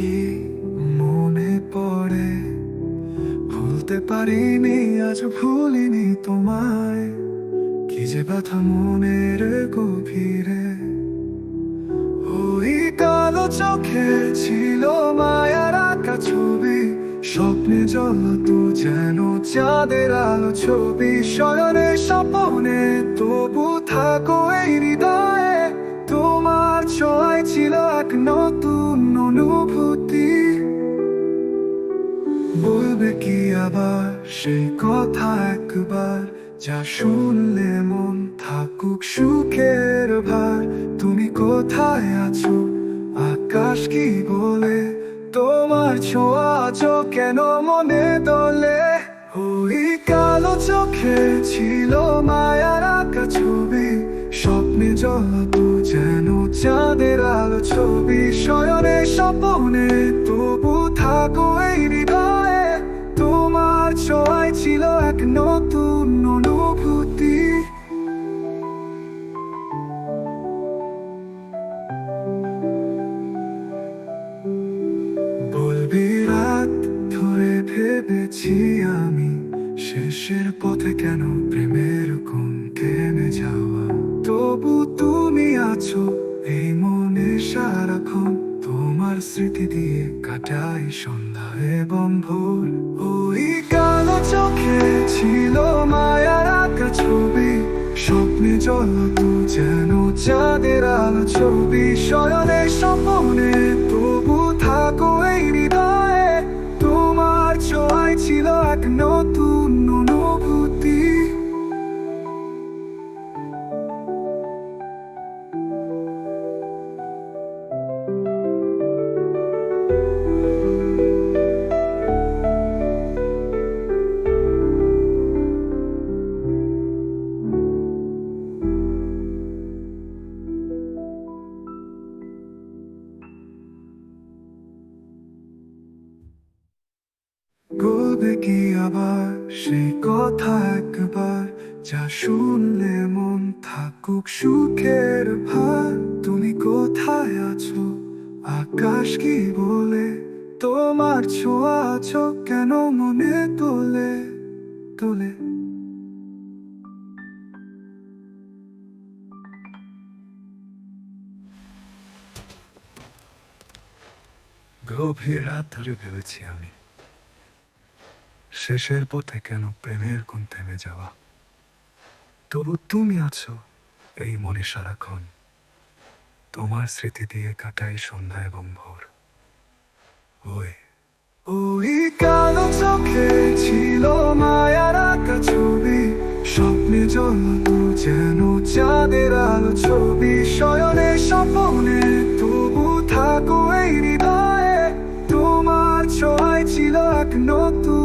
কি মনে পড়ে? ভুলতে পারিনি, আজ ভুলিনি তোমায়। কি যে ব্যথা মনের গভীরে। ওই কালো চোখে ছিল মায়ার আঁকা ছবি। স্বপ্নে জ্বলত যেন চাঁদের আলো ছবি। শয়নে স্বপনে তবু থাকো এই অনুভূতি। বলবে কি আবার সেই কথা একবার, যা শুনলে মন থাকুক সুখের ভার। তুমি কোথায় আছো? আকাশ কি বলে? তোমার ছোঁয়া কেন মনে দোলে? ওই কালো চোখে ছিল মায়ার আঁকা ছবি, স্বপ্নে জ্বলত যেন চাঁদের আলো ছবি শয়নে স্বপনে তবু থাকো এই হৃদয়ে। তোমার ছোঁয়ায় ছিল এক নতুন অনুভূতি। বলবি, রাত ধরে ভেবেছি আমি, শেষের পথে কেন প্রেমের কোন থেমে যাওয়া? তবু তুমি আছো এই মনে সারাক্ষণ। স্মৃতি দিয়ে কাটাই সন্ধ্যা এবং ভোর ওই কালো চোখে ছিল মায়ার আঁকা ছবি। স্বপ্নে জ্বলত যেন চাঁদের আলো ছবি। শয়নে স্বপনে তবু বলবে কি আবার সেই কথা একবার, যা শুনলে মন থাকুক সুখের ভার। তুমি কোথায় আছো? আকাশ কি বলে? তোমার ছোঁয়া আছো কেন মনে তোলে? তোলে। গভীর রাত ধরে ভেবেছি আমি। শেষের পথে কেন প্রেমের কোন থেমে যাওয়া? তবু তুমি আছো এই মনে সারাক্ষণ তোমার স্মৃতি দিয়ে কাটাই সন্ধ্যা এবং ভোর। ওই। ওই কালো চোখে ছিল মায়ার আঁকা ছবি। স্বপ্নে জ্বলত যেন চাঁদের আলো ছবি। শয়নে স্বপনে তবু থাকো এই হৃদয়ে। তোমার ছোঁয়ায় ছিল এক নতুন